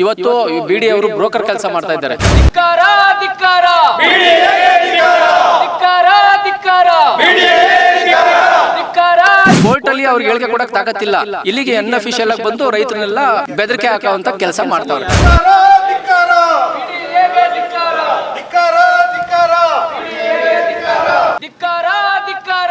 ಇವತ್ತು B D ಅವರು broker ಕೆಲಸ ಮಾಡ್ತಾ ಇದ್ದಾರೆ. ಕೋರ್ಟ್ ಅಲ್ಲಿ ಅವ್ರಿಗೆ ಹೇಳಿಕೆ ಕೊಡಕ್ ತಾಕತ್ತಿಲ್ಲ. ಇಲ್ಲಿಗೆ ಎನ್ ಅಫಿಷಿಯಲ್ ಆಗಿ ಬಂದು ರೈತರನ್ನೆಲ್ಲ ಬೆದರಿಕೆ ಹಾಕುವಂತ ಕೆಲಸ ಮಾಡ್ತಾವ್ರೆ. ಧಿಕ್ಕಾರ ಧಿಕ್ಕಾರ.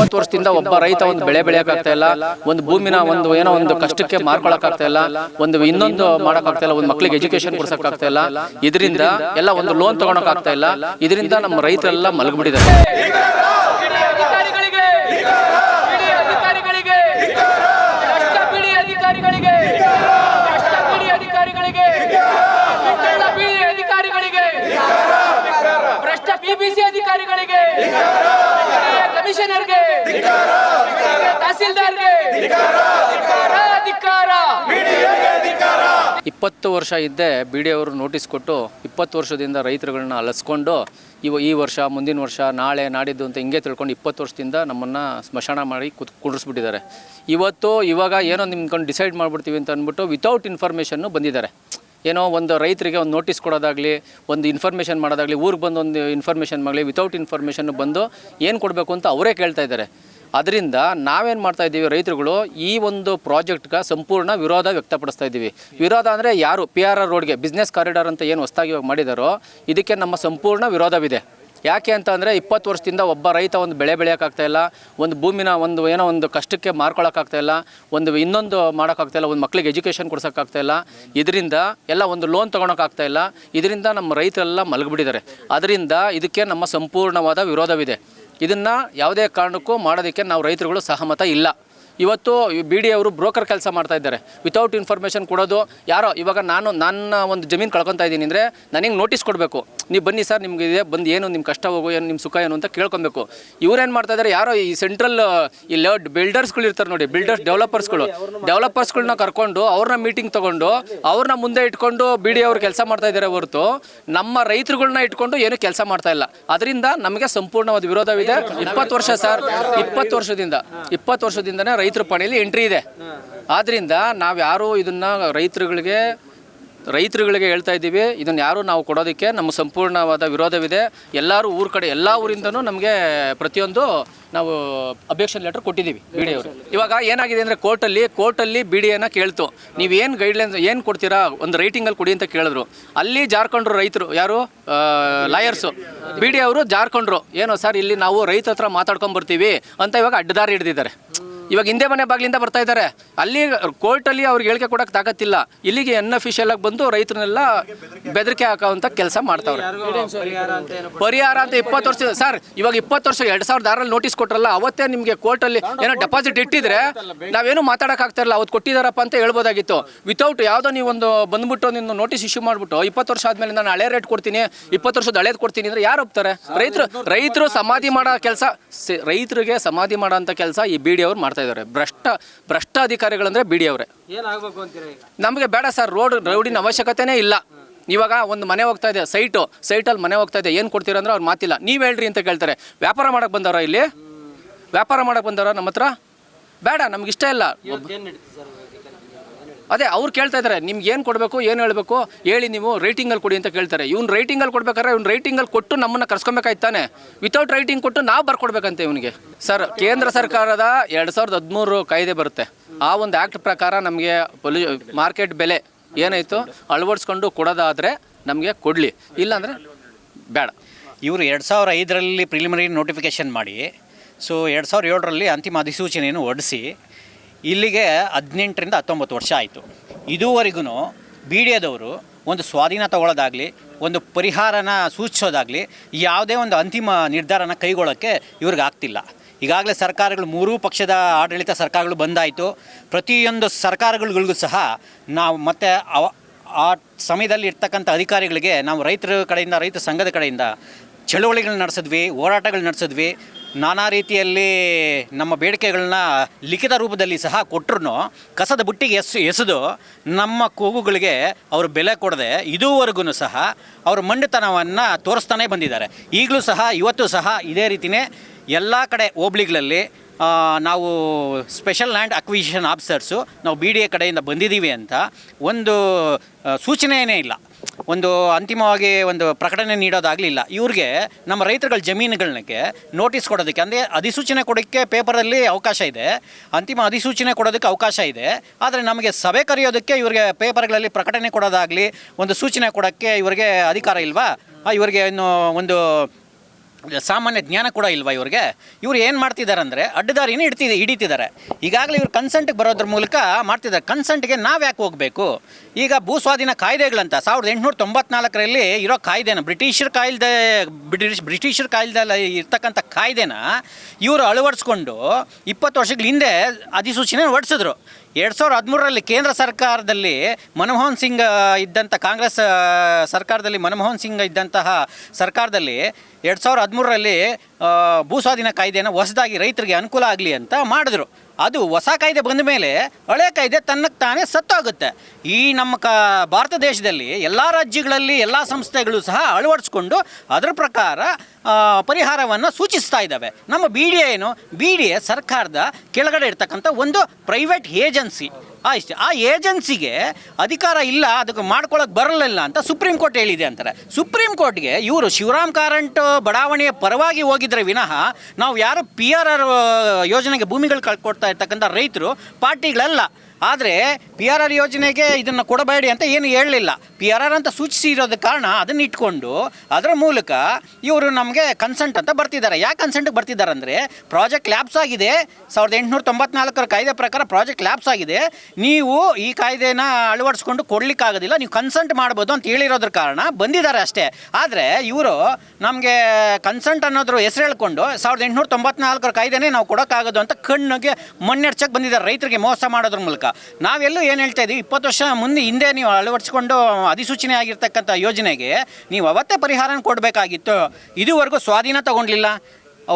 ಇಪ್ಪತ್ತು ವರ್ಷದಿಂದ ಒಬ್ಬ ರೈತ ಒಂದು ಬೆಳೆ ಬೆಳೆಯೋಕ್ಕಾಗ್ತಾ ಇಲ್ಲ. ಒಂದು ಭೂಮಿನ ಒಂದು ಏನೋ ಒಂದು ಕಷ್ಟಕ್ಕೆ ಮಾರ್ಕೊಳಕ್ಕಾಗ್ತಾ ಇಲ್ಲ. ಒಂದು ಇನ್ನೊಂದು ಮಾಡೋಕ್ಕಾಗ್ತಾ ಇಲ್ಲ. ಒಂದು ಮಕ್ಕಳಿಗೆ ಎಜುಕೇಶನ್ ಕೊಡ್ಸೋಕ್ಕಾಗ್ತಾ ಇಲ್ಲ. ಇದರಿಂದ ಎಲ್ಲ ಒಂದು ಲೋನ್ ತಗೊಳಕ್ಕಾಗ್ತಾ ಇಲ್ಲ. ಇದರಿಂದ ನಮ್ಮ ರೈತರೆಲ್ಲ ಮಲಗಿಬಿಟ್ಟಿದ್ದಾರೆ. ಅಧಿಕಾರಿಗಳಿಗೆ ಭ್ರಷ್ಟ ಬಿಬಿಸಿ ಅಧಿಕಾರಿಗಳಿಗೆ ಕಮಿಷನರ್ಗೆ. ತಹಸೀಲ್ದಾರ್ಗೆ. ಇಪ್ಪತ್ತು ವರ್ಷ ಇದ್ದೆ ಬಿ ಡಿ ಅವರು ನೋಟಿಸ್ ಕೊಟ್ಟು ಇಪ್ಪತ್ತು ವರ್ಷದಿಂದ ರೈತರುಗಳನ್ನ ಅಲಸ್ಕೊಂಡು ಇವ ಈ ವರ್ಷ ಮುಂದಿನ ವರ್ಷ ನಾಳೆ ನಾಡಿದ್ದು ಅಂತ ಹಿಂಗೆ ತಿಳ್ಕೊಂಡು ಇಪ್ಪತ್ತು ವರ್ಷದಿಂದ ನಮ್ಮನ್ನು ಸ್ಮಶಾನ ಮಾಡಿ ಕುತ್ ಕುಡಿಸ್ಬಿಟ್ಟಿದ್ದಾರೆ ಇವತ್ತು ಇವಾಗ ಏನೋ ನಿಮ್ಕೊಂಡು ಡಿಸೈಡ್ ಮಾಡಿಬಿಡ್ತೀವಿ ಅಂತ ಅಂದ್ಬಿಟ್ಟು ವಿತೌಟ್ ಇನ್ಫಾರ್ಮೇಷನ್ನು ಬಂದಿದ್ದಾರೆ. ಏನೋ ಒಂದು ರೈತರಿಗೆ ಒಂದು ನೋಟಿಸ್ ಕೊಡೋದಾಗಲಿ, ಒಂದು ಇನ್ಫಾರ್ಮೇಷನ್ ಮಾಡೋದಾಗಲಿ, ಊರಿಗೆ ಬಂದು ಒಂದು ಇನ್ಫಾರ್ಮೇಷನ್ ಮಾಡಲಿ ವಿತೌಟ್ ಇನ್ಫಾರ್ಮೇಷನ್ ಬಂದು ಏನು ಕೊಡಬೇಕು ಅಂತ ಅವರೇ ಕೇಳ್ತಾ ಇದ್ದಾರೆ. ಅದರಿಂದ ನಾವೇನು ಮಾಡ್ತಾ ಇದ್ದೀವಿ ರೈತರುಗಳು, ಈ ಒಂದು ಪ್ರಾಜೆಕ್ಟ್ಗೆ ಸಂಪೂರ್ಣ ವಿರೋಧ ವ್ಯಕ್ತಪಡಿಸ್ತಾ ಇದ್ದೀವಿ. ವಿರೋಧ ಅಂದರೆ ಯಾರು? ಪಿ ಆರ್ ಆರ್ ರೋಡ್ಗೆ ಬಿಸ್ನೆಸ್ ಕಾರಿಡಾರ್ ಅಂತ ಏನು ಹೊಸದಾಗಿ ಇವಾಗ ಮಾಡಿದಾರೋ, ಇದಕ್ಕೆ ನಮ್ಮ ಸಂಪೂರ್ಣ ವಿರೋಧವಿದೆ. ಯಾಕೆ ಅಂತ ಅಂದರೆ ಇಪ್ಪತ್ತು ವರ್ಷದಿಂದ ಒಬ್ಬ ರೈತ ಒಂದು ಬೆಳೆ ಬೆಳೆಯೋಕ್ಕಾಗ್ತಾ ಇಲ್ಲ, ಒಂದು ಭೂಮಿನ ಒಂದು ಏನೋ ಒಂದು ಕಷ್ಟಕ್ಕೆ ಮಾರ್ಕೊಳ್ಳೋಕ್ಕಾಗ್ತಾಯಿಲ್ಲ ಇಲ್ಲ, ಒಂದು ಇನ್ನೊಂದು ಮಾಡೋಕ್ಕಾಗ್ತಾ ಇಲ್ಲ, ಒಂದು ಮಕ್ಕಳಿಗೆ ಎಜುಕೇಷನ್ ಕೊಡ್ಸೋಕ್ಕಾಗ್ತಾಯಿಲ್ಲ ಇದರಿಂದ ಎಲ್ಲ ಒಂದು ಲೋನ್ ತೊಗೊಳೋಕ್ಕಾಗ್ತಾ ಇಲ್ಲ. ಇದರಿಂದ ನಮ್ಮ ರೈತರೆಲ್ಲ ಮಲಗಿಬಿಟ್ಟಿದ್ದಾರೆ. ಅದರಿಂದ ಇದಕ್ಕೆ ನಮ್ಮ ಸಂಪೂರ್ಣವಾದ ವಿರೋಧವಿದೆ. ಇದನ್ನು ಯಾವುದೇ ಕಾರಣಕ್ಕೂ ಮಾಡೋದಕ್ಕೆ ನಾವು ರೈತರುಗಳು ಸಹಮತ ಇಲ್ಲ. ಇವತ್ತು ಬಿ ಡಿ ಅವರು ಬ್ರೋಕರ್ ಕೆಲಸ ಮಾಡ್ತಾ ಇದ್ದಾರೆ. ವಿತೌಟ್ ಇನ್ಫಾರ್ಮೇಷನ್ ಕೊಡೋದು, ಯಾರೋ, ಇವಾಗ ನಾನು ನನ್ನ ಒಂದು ಜಮೀನು ಕಳ್ಕೊತಾ ಇದ್ದೀನಿ ಅಂದರೆ ನನಗೆ ನೋಟಿಸ್ ಕೊಡಬೇಕು? ನೀವು ಬನ್ನಿ ಸರ್, ನಿಮ್ಗೆ ಇದೆ, ಬಂದು ಏನು ನಿಮ್ಮ ಕಷ್ಟ ಹೋಗು, ಏನು ನಿಮ್ಮ ಸುಖ ಏನು ಅಂತ ಕೇಳ್ಕೊಬೇಕು. ಇವ್ರೇನು ಮಾಡ್ತಾ ಇದ್ದಾರೆ ಯಾರೋ ಈ ಸೆಂಟ್ರಲ್ ಈ ಲೇಔಟ್ ಬಿಲ್ಡರ್ಸ್ಗಳು ಇರ್ತಾರೆ ನೋಡಿ ಬಿಲ್ಡರ್ಸ್ ಡೆವಲಪರ್ಸ್ಗಳು ಡೆವಲಪರ್ಸ್ಗಳನ್ನ ಕರ್ಕೊಂಡು ಅವ್ರನ್ನ ಮೀಟಿಂಗ್ ತೊಗೊಂಡು ಅವ್ರನ್ನ ಮುಂದೆ ಇಟ್ಕೊಂಡು ಬಿ ಡಿ ಅವರು ಕೆಲಸ ಮಾಡ್ತಾ ಇದ್ದಾರೆ ಹೊರತು, ನಮ್ಮ ರೈತರುಗಳನ್ನ ಇಟ್ಕೊಂಡು ಏನು ಕೆಲಸ ಮಾಡ್ತಾ ಇಲ್ಲ. ಅದರಿಂದ ನಮಗೆ ಸಂಪೂರ್ಣವಾದ ವಿರೋಧವಿದೆ. ಇಪ್ಪತ್ತು ವರ್ಷ ಸರ್, ಇಪ್ಪತ್ತು ವರ್ಷದಿಂದ, ಇಪ್ಪತ್ತು ವರ್ಷದಿಂದನೇ ರೈತರ ಪಣೆಯಲ್ಲಿ ಎಂಟ್ರಿ ಇದೆ. ಆದ್ದರಿಂದ ನಾವು ಯಾರು ಇದನ್ನ ರೈತರುಗಳಿಗೆ ರೈತರುಗಳಿಗೆ ಹೇಳ್ತಾ ಇದ್ದೀವಿ, ಇದನ್ನ ಯಾರು ನಾವು ಕೊಡೋದಕ್ಕೆ ನಮ್ಮ ಸಂಪೂರ್ಣವಾದ ವಿರೋಧವಿದೆ. ಎಲ್ಲರೂ ಊರ ಕಡೆ, ಎಲ್ಲ ಊರಿಂದನೂ ನಮಗೆ ಪ್ರತಿಯೊಂದು ನಾವು ಅಬ್ಜೆಕ್ಷನ್ ಲೆಟರ್ ಕೊಟ್ಟಿದ್ದೀವಿ ಬಿ ಡಿ ಅವರು ಇವಾಗ ಏನಾಗಿದೆ ಅಂದರೆ ಕೋರ್ಟಲ್ಲಿ ಕೋರ್ಟಲ್ಲಿ ಬಿ ಡಿ ಎನ ಕೇಳ್ತು. ನೀವು ಏನು ಗೈಡ್ಲೈನ್ಸ್ ಏನು ಕೊಡ್ತೀರಾ? ಒಂದು ರೈಟಿಂಗಲ್ಲಿ ಕೊಡಿ ಅಂತ ಕೇಳಿದ್ರು. ಅಲ್ಲಿ ಜಾರ್ಕೊಂಡ್ರು ರೈತರು, ಯಾರು? ಲಾಯರ್ಸು ಬಿ ಡಿ ಅವರು ಜಾರ್ಕೊಂಡ್ರು ಏನೋ ಸರ್, ಇಲ್ಲಿ ನಾವು ರೈತ ಹತ್ರ ಮಾತಾಡ್ಕೊಂಡ್ಬರ್ತೀವಿ ಅಂತ ಇವಾಗ ಅಡ್ಡದಾರಿ ಹಿಡಿದಿದ್ದಾರೆ. ಇವಾಗ ಹಿಂದೆ ಮನೆ ಬಾಗಿಲಿಂದ ಬರ್ತಾ ಇದ್ದಾರೆ. ಅಲ್ಲಿ ಕೋರ್ಟಲ್ಲಿ ಅವ್ರಿಗೆ ಹೇಳಿಕೆ ಕೊಡಕ್ಕೆ ತಾಕತ್ತಿಲ್ಲ. ಇಲ್ಲಿಗೆ ಎನ್ ಅಫಿಷಿಯಲ್ ಆಗಿ ಬಂದು ರೈತರನ್ನೆಲ್ಲ ಬೆದರಿಕೆ ಹಾಕುವಂತ ಕೆಲಸ ಮಾಡ್ತಾವ್ರೆ. ಪರಿಹಾರ ಅಂತ ಇಪ್ಪತ್ತು ವರ್ಷ ಸರ್, ಇವಾಗ ಇಪ್ಪತ್ತು ವರ್ಷ, ಎರಡ್ ಸಾವಿರದ ಆರಲ್ಲಿ ನೋಟಿಸ್ ಕೊಟ್ರಲ್ಲ, ಅವತ್ತೇ ನಿಮಗೆ ಕೋರ್ಟಲ್ಲಿ ಏನೋ ಡೆಪಾಸಿಟ್ ಇಟ್ಟಿದ್ರೆ ನಾವೇನು ಮಾತಾಡೋಕ್ಕಾಗ್ತಾ ಇರಲ್ಲ ಅವತ್ತು ಕೊಟ್ಟಿದ್ದಾರಪ್ಪ ಅಂತ ಹೇಳ್ಬೋದಾಗಿತ್ತು. ವಿತೌಟ್ ಯಾವುದೋ ಒಂದು ಬಂದ್ಬಿಟ್ಟು ನಿನ್ನ ನೋಟಿಸ್ ಇಶ್ಯೂ ಮಾಡಿಬಿಟ್ಟು, ಇಪ್ಪತ್ತು ವರ್ಷ ಆದ್ಮೇಲೆ ನಾನು ಹಳೆ ರೇಟ್ ಕೊಡ್ತೀನಿ, ಇಪ್ಪತ್ತು ವರ್ಷದ ಹಳೇದು ಕೊಡ್ತೀನಿ ಅಂದ್ರೆ ಯಾರು ಒಪ್ತಾರೆ? ರೈತರು ರೈತರು ಸಮಾಧಿ ಮಾಡೋ ಕೆಲಸ ರೈತರಿಗೆ ಸಮಾಧಿ ಮಾಡೋ ಕೆಲಸ ಈ ಬಿ ಡಿ ಅವ್ರು ಮಾಡ್ತಾ ಇದ್ದಾರೆ. ಭ್ರಷ್ಟ ಭ್ರಷ್ಟ ಅಧಿಕಾರಿಗಳಂದ್ರೆ ಬಿ ಡಿ ಅವರೇ. ಏನಾಗಬೇಕು ಅಂತೀರಾ ಈಗ? ನಮಗೆ ಬೇಡ ಸರ್ ರೋಡ್ ರೋಡಿನ ಅವಶ್ಯಕತೆನೇ ಇಲ್ಲ. ಇವಾಗ ಒಂದು ಮನೆ ಹೋಗ್ತಾ ಇದೆ ಸೈಟು ಸೈಟಲ್ಲಿ ಮನೆ ಹೋಗ್ತಾ ಇದೆ ಏನು ಕೊಡ್ತೀರ ಅಂದ್ರೆ ಅವ್ರು ಮಾತಿಲ್ಲ. ನೀವು ಹೇಳ್ರಿ ಅಂತ ಕೇಳ್ತಾರೆ. ವ್ಯಾಪಾರ ಮಾಡಕ್ಕೆ ಬಂದವರ ಇಲ್ಲಿ? ವ್ಯಾಪಾರ ಮಾಡಕ್ಕೆ ಬಂದವರ ನಮ್ಮ ಹತ್ರ ಬೇಡ ನಮ್ಗೆ ಇಷ್ಟ ಇಲ್ಲ ನಡೀತದೆ ಸರ್? ಅದೇ ಅವ್ರು ಕೇಳ್ತಾ ಇದ್ದಾರೆ ನಿಮ್ಗೆ ಏನು ಕೊಡಬೇಕು, ಏನು ಹೇಳಬೇಕು, ಹೇಳಿ ನೀವು ರೈಟಿಂಗಲ್ಲಿ ಕೊಡಿ ಅಂತ ಕೇಳ್ತಾರೆ. ಇವ್ನು ರೈಟಿಂಗಲ್ಲಿ ಕೊಡ್ಬೇಕಾದ್ರೆ ಇವ್ನು ರೈಟಿಂಗಲ್ಲಿ ಕೊಟ್ಟು ನಮ್ಮನ್ನು ಕರ್ಸ್ಕೊಬೇಕಾಯ್ತಾನೆ ವಿತೌಟ್ ರೈಟಿಂಗ್ ಕೊಟ್ಟು ನಾವು ಬರ್ಕೊಡ್ಬೇಕಂತೆ ಇವನಿಗೆ. ಸರ್ ಕೇಂದ್ರ ಸರ್ಕಾರದ ಎರಡು ಸಾವಿರದ ಹದಿಮೂರು ಕಾಯ್ದೆ ಬರುತ್ತೆ. ಆ ಒಂದು ಆ್ಯಕ್ಟ್ ಪ್ರಕಾರ ನಮಗೆ ಮಾರ್ಕೆಟ್ ಬೆಲೆ ಏನಾಯಿತು? ಅಳವಡಿಸ್ಕೊಂಡು ಕೊಡೋದಾದರೆ ನಮಗೆ ಕೊಡಲಿ. ಇಲ್ಲಾಂದರೆ ಬೇಡ. ಇವರು ಎರಡು ಸಾವಿರ ಐದರಲ್ಲಿ ಪ್ರಿಲಿಮಿನರಿ ನೋಟಿಫಿಕೇಷನ್ ಮಾಡಿ ಸೊ ಎರಡು ಸಾವಿರ ಏಳರಲ್ಲಿ ಅಂತಿಮ ಅಧಿಸೂಚನೆಯನ್ನು ಹೊರಡಿಸಿ ಇಲ್ಲಿಗೆ ಹದಿನೆಂಟರಿಂದ ಹತ್ತೊಂಬತ್ತು ವರ್ಷ ಆಯಿತು. ಇದುವರೆಗೂ ಬಿ ಡಿ ಎದವರು ಒಂದು ಸ್ವಾಧೀನ ತಗೊಳ್ಳೋದಾಗಲಿ, ಒಂದು ಪರಿಹಾರನ ಸೂಚಿಸೋದಾಗಲಿ ಯಾವುದೇ ಒಂದು ಅಂತಿಮ ನಿರ್ಧಾರನ ಕೈಗೊಳ್ಳೋಕ್ಕೆ ಇವ್ರಿಗೆ ಆಗ್ತಿಲ್ಲ. ಈಗಾಗಲೇ ಸರ್ಕಾರಗಳು, ಮೂರೂ ಪಕ್ಷದ ಆಡಳಿತ ಸರ್ಕಾರಗಳು ಬಂದಾಯಿತು. ಪ್ರತಿಯೊಂದು ಸರ್ಕಾರಗಳಿಗೂ ಸಹ ನಾವು ಮತ್ತೆ ಅವ, ಆ ಸಮಯದಲ್ಲಿ ಇರ್ತಕ್ಕಂಥ ಅಧಿಕಾರಿಗಳಿಗೆ ನಾವು ರೈತರ ಕಡೆಯಿಂದ, ರೈತ ಸಂಘದ ಕಡೆಯಿಂದ ಚಳುವಳಿಗಳನ್ನ ನಡೆಸಿದ್ವಿ ಹೋರಾಟಗಳು ನಡೆಸಿದ್ವಿ. ನಾನಾ ರೀತಿಯಲ್ಲಿ ನಮ್ಮ ಬೇಡಿಕೆಗಳನ್ನ ಲಿಖಿತ ರೂಪದಲ್ಲಿ ಸಹ ಕೊಟ್ಟರು ಕಸದ ಬುಟ್ಟಿಗೆ ಎಸ್, ಎಸೆದು ನಮ್ಮ ಕೂಗುಗಳಿಗೆ ಅವರು ಬೆಲೆ ಕೊಡದೆ ಇದುವರೆಗೂ ಸಹ ಅವರು ಮಂಡಿತನವನ್ನು ತೋರಿಸ್ತಾನೆ ಬಂದಿದ್ದಾರೆ. ಈಗಲೂ ಸಹ ಇವತ್ತು ಸಹ ಇದೇ ರೀತಿಯೇ ಎಲ್ಲ ಕಡೆ ಹೋಬ್ಳಿಗಳಲ್ಲಿ ನಾವು ಸ್ಪೆಷಲ್ ಲ್ಯಾಂಡ್ ಅಕ್ವಿಷನ್ ಆಫೀಸರ್ಸು ನಾವು ಬಿ ಡಿ ಎ ಕಡೆಯಿಂದ ಬಂದಿದ್ದೀವಿ ಅಂತ ಒಂದು ಸೂಚನೆಯೇ ಇಲ್ಲ. ಒಂದು ಅಂತಿಮವಾಗಿ ಒಂದು ಪ್ರಕಟಣೆ ನೀಡೋದಾಗಲಿಲ್ಲ. ಇವ್ರಿಗೆ ನಮ್ಮ ರೈತರುಗಳ ಜಮೀನುಗಳಿಗೆ ನೋಟಿಸ್ ಕೊಡೋದಕ್ಕೆ, ಅಂದರೆ ಅಧಿಸೂಚನೆ ಕೊಡೋಕ್ಕೆ ಪೇಪರಲ್ಲಿ ಅವಕಾಶ ಇದೆ. ಅಂತಿಮ ಅಧಿಸೂಚನೆ ಕೊಡೋದಕ್ಕೆ ಅವಕಾಶ ಇದೆ. ಆದರೆ ನಮಗೆ ಸಭೆ ಕರೆಯೋದಕ್ಕೆ ಇವರಿಗೆ ಪೇಪರ್ಗಳಲ್ಲಿ ಪ್ರಕಟಣೆ ಕೊಡೋದಾಗಲಿ, ಒಂದು ಸೂಚನೆ ಕೊಡೋಕ್ಕೆ ಇವರಿಗೆ ಅಧಿಕಾರ ಇಲ್ವಾ? ಇವರಿಗೆ ಇನ್ನು ಒಂದು ಸಾಮಾನ್ಯ ಜ್ಞಾನ ಕೂಡ ಇಲ್ವಾ ಇವ್ರಿಗೆ? ಇವ್ರು ಏನು ಮಾಡ್ತಿದ್ದಾರೆ ಅಂದರೆ ಅಡ್ಡದಾರಿನೇ ಇಡ್ತಿದೆ, ಹಿಡಿತಿದ್ದಾರೆ. ಈಗಾಗಲೇ ಇವ್ರು ಕನ್ಸೆಂಟ್ಗೆ ಬರೋದ್ರ ಮೂಲಕ ಮಾಡ್ತಿದ್ದಾರೆ. ಕನ್ಸೆಂಟ್ಗೆ ನಾವು ಯಾಕೆ ಹೋಗಬೇಕು? ಈಗ ಭೂ ಸ್ವಾಧೀನ ಕಾಯ್ದೆಗಳಂತ ಸಾವಿರದ ಎಂಟುನೂರ ತೊಂಬತ್ನಾಲ್ಕರಲ್ಲಿ ಇರೋ ಕಾಯ್ದೆನ, ಬ್ರಿಟಿಷರ ಕಾಯ್ದೆ, ಬ್ರಿಟಿಷ್, ಬ್ರಿಟಿಷರ ಕಾಯ್ದೆಲ್ಲ ಇರ್ತಕ್ಕಂಥ ಕಾಯ್ದೆನ ಇವರು ಅಳವಡಿಸ್ಕೊಂಡು ಇಪ್ಪತ್ತು ವರ್ಷಗಳ ಹಿಂದೆ ಅಧಿಸೂಚನೆ ಹೊರಡಿಸಿದ್ರು. ಎರಡು ಸಾವಿರದ ಹದಿಮೂರರಲ್ಲಿ ಕೇಂದ್ರ ಸರ್ಕಾರದಲ್ಲಿ ಮನಮೋಹನ್ ಸಿಂಗ್ ಇದ್ದಂಥ ಕಾಂಗ್ರೆಸ್ ಸರ್ಕಾರದಲ್ಲಿ ಮನಮೋಹನ್ ಸಿಂಗ್ ಇದ್ದಂತಹ ಸರ್ಕಾರದಲ್ಲಿ ಎರಡು ಸಾವಿರದ ಹದಿಮೂರರಲ್ಲಿ ಭೂ ಸ್ವಾಧೀನ ಕಾಯ್ದೆನ ಹೊಸದಾಗಿ ರೈತರಿಗೆ ಅನುಕೂಲ ಆಗಲಿ ಅಂತ ಮಾಡಿದ್ರು. ಅದು ಹೊಸ ಕಾಯ್ದೆ ಬಂದ ಮೇಲೆ ಹಳೆ ಕಾಯ್ದೆ ತನ್ನಕ್ಕೆ ತಾನೇ ಸತ್ತೋಗುತ್ತೆ. ಈ ನಮ್ಮ ಕ, ಭಾರತ ದೇಶದಲ್ಲಿ ಎಲ್ಲ ರಾಜ್ಯಗಳಲ್ಲಿ ಎಲ್ಲ ಸಂಸ್ಥೆಗಳು ಸಹ ಅಳವಡಿಸ್ಕೊಂಡು ಅದರ ಪ್ರಕಾರ ಪರಿಹಾರವನ್ನು ಸೂಚಿಸ್ತಾ ಇದ್ದಾವೆ. ನಮ್ಮ ಬಿ ಡಿ ಎ ಏನು? ಬಿ ಡಿ ಎ ಸರ್ಕಾರದ ಕೆಳಗಡೆ ಇರ್ತಕ್ಕಂಥ ಒಂದು ಪ್ರೈವೇಟ್ ಏಜೆನ್ಸಿ ಆ ಆ ಏಜೆನ್ಸಿಗೆ ಅಧಿಕಾರ ಇಲ್ಲ, ಅದಕ್ಕೆ ಮಾಡ್ಕೊಳಕ್ಕೆ ಬರಲಿಲ್ಲ ಅಂತ ಸುಪ್ರೀಂ ಕೋರ್ಟ್ ಹೇಳಿದೆ ಅಂತಾರೆ. ಸುಪ್ರೀಂ ಕೋರ್ಟ್ಗೆ ಇವರು ಶಿವರಾಮ್ ಕಾರಂಟ್ ಬಡಾವಣೆಯ ಪರವಾಗಿ ಹೋಗಿದ್ರೆ ವಿನಃ ನಾವು ಯಾರು ಪಿ ಆರ್ ಆರ್ ಯೋಜನೆಗೆ ಭೂಮಿಗಳು ಕಳ್ಕೊಡ್ತಾ ಇರ್ತಕ್ಕಂಥ ರೈತರು, ಪಾರ್ಟಿಗಳಲ್ಲ. ಆದರೆ ಪಿ ಆರ್ ಆರ್ ಯೋಜನೆಗೆ ಇದನ್ನು ಕೊಡಬೇಡಿ ಅಂತ ಏನು ಹೇಳಲಿಲ್ಲ. ಪಿ ಆರ್ ಆರ್ ಅಂತ ಸೂಚಿಸಿರೋದ ಕಾರಣ ಅದನ್ನ ಇಟ್ಕೊಂಡು ಅದರ ಮೂಲಕ ಇವರು ನಮಗೆ ಕನ್ಸೆಂಟ್ ಅಂತ ಬರ್ತಿದ್ದಾರೆ. ಯಾಕೆ ಕನ್ಸೆಂಟ್ಗೆ ಬರ್ತಿದ್ದಾರೆ ಅಂದರೆ ಪ್ರಾಜೆಕ್ಟ್ ಲ್ಯಾಬ್ಸ್ ಆಗಿದೆ. ಸಾವಿರದ ಎಂಟುನೂರ ತೊಂಬತ್ನಾಲ್ಕರ ಕಾಯ್ದೆ ಪ್ರಕಾರ ಪ್ರಾಜೆಕ್ಟ್ ಲ್ಯಾಬ್ಸ್ ಆಗಿದೆ. ನೀವು ಈ ಕಾಯ್ದೆನ ಅಳವಡಿಸ್ಕೊಂಡು ಕೊಡಲಿಕ್ಕಾಗೋದಿಲ್ಲ. ನೀವು ಕನ್ಸೆಂಟ್ ಮಾಡ್ಬೋದು ಅಂತ ಹೇಳಿರೋದ್ರ ಕಾರಣ ಬಂದಿದ್ದಾರೆ ಅಷ್ಟೇ. ಆದರೆ ಇವರು ನಮಗೆ ಕನ್ಸೆಂಟ್ ಅನ್ನೋದ್ರ ಹೆಸರು ಹೇಳ್ಕೊಂಡು ಸಾವಿರದ ಎಂಟುನೂರ ತೊಂಬತ್ನಾಲ್ಕರ ಕಾಯ್ದೆನೇ ನಾವು ಕೊಡೋಕ್ಕಾಗೋದು ಅಂತ ಕಣ್ಣಿಗೆ ಮಣ್ಣೆರ್ಚಕ್ಕೆ ಬಂದಿದ್ದಾರೆ ರೈತರಿಗೆ ಮೋಸ ಮಾಡೋದ್ರ ಮೂಲಕ. ನಾವೆಲ್ಲೂ ಏನು ಹೇಳ್ತಾ ಇದ್ದೀವಿ ಇಪ್ಪತ್ತು ವರ್ಷ ಮುಂದೆ ಹಿಂದೆ ನೀವು ಅಳವಡಿಸ್ಕೊಂಡು ಅಧಿಸೂಚನೆ ಆಗಿರ್ತಕ್ಕಂಥ ಯೋಜನೆಗೆ ನೀವು ಅವತ್ತೇ ಪರಿಹಾರ ಕೊಡಬೇಕಾಗಿತ್ತು. ಇದುವರೆಗೂ ಸ್ವಾಧೀನ ತಗೊಂಡಿಲ್ಲ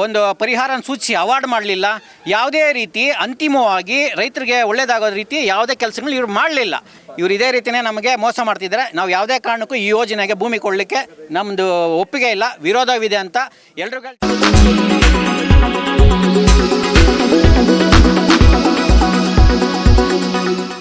ಒಂದು ಪರಿಹಾರ ಸೂಚಿಸಿ ಅವಾರ್ಡ್ ಮಾಡಲಿಲ್ಲ. ಯಾವುದೇ ರೀತಿ ಅಂತಿಮವಾಗಿ ರೈತರಿಗೆ ಒಳ್ಳೆಯದಾಗೋ ರೀತಿ ಯಾವುದೇ ಕೆಲಸಗಳು ಇವ್ರು ಮಾಡಲಿಲ್ಲ. ಇವ್ರು ಇದೇ ರೀತಿಯೇ ನಮಗೆ ಮೋಸ ಮಾಡ್ತಿದ್ದಾರೆ. ನಾವು ಯಾವುದೇ ಕಾರಣಕ್ಕೂ ಈ ಯೋಜನೆಗೆ ಭೂಮಿ ಕೊಡಲಿಕ್ಕೆ ನಮ್ಮದು ಒಪ್ಪಿಗೆ ಇಲ್ಲ, ವಿರೋಧವಿದೆ ಅಂತ ಎಲ್ರಿಗೂ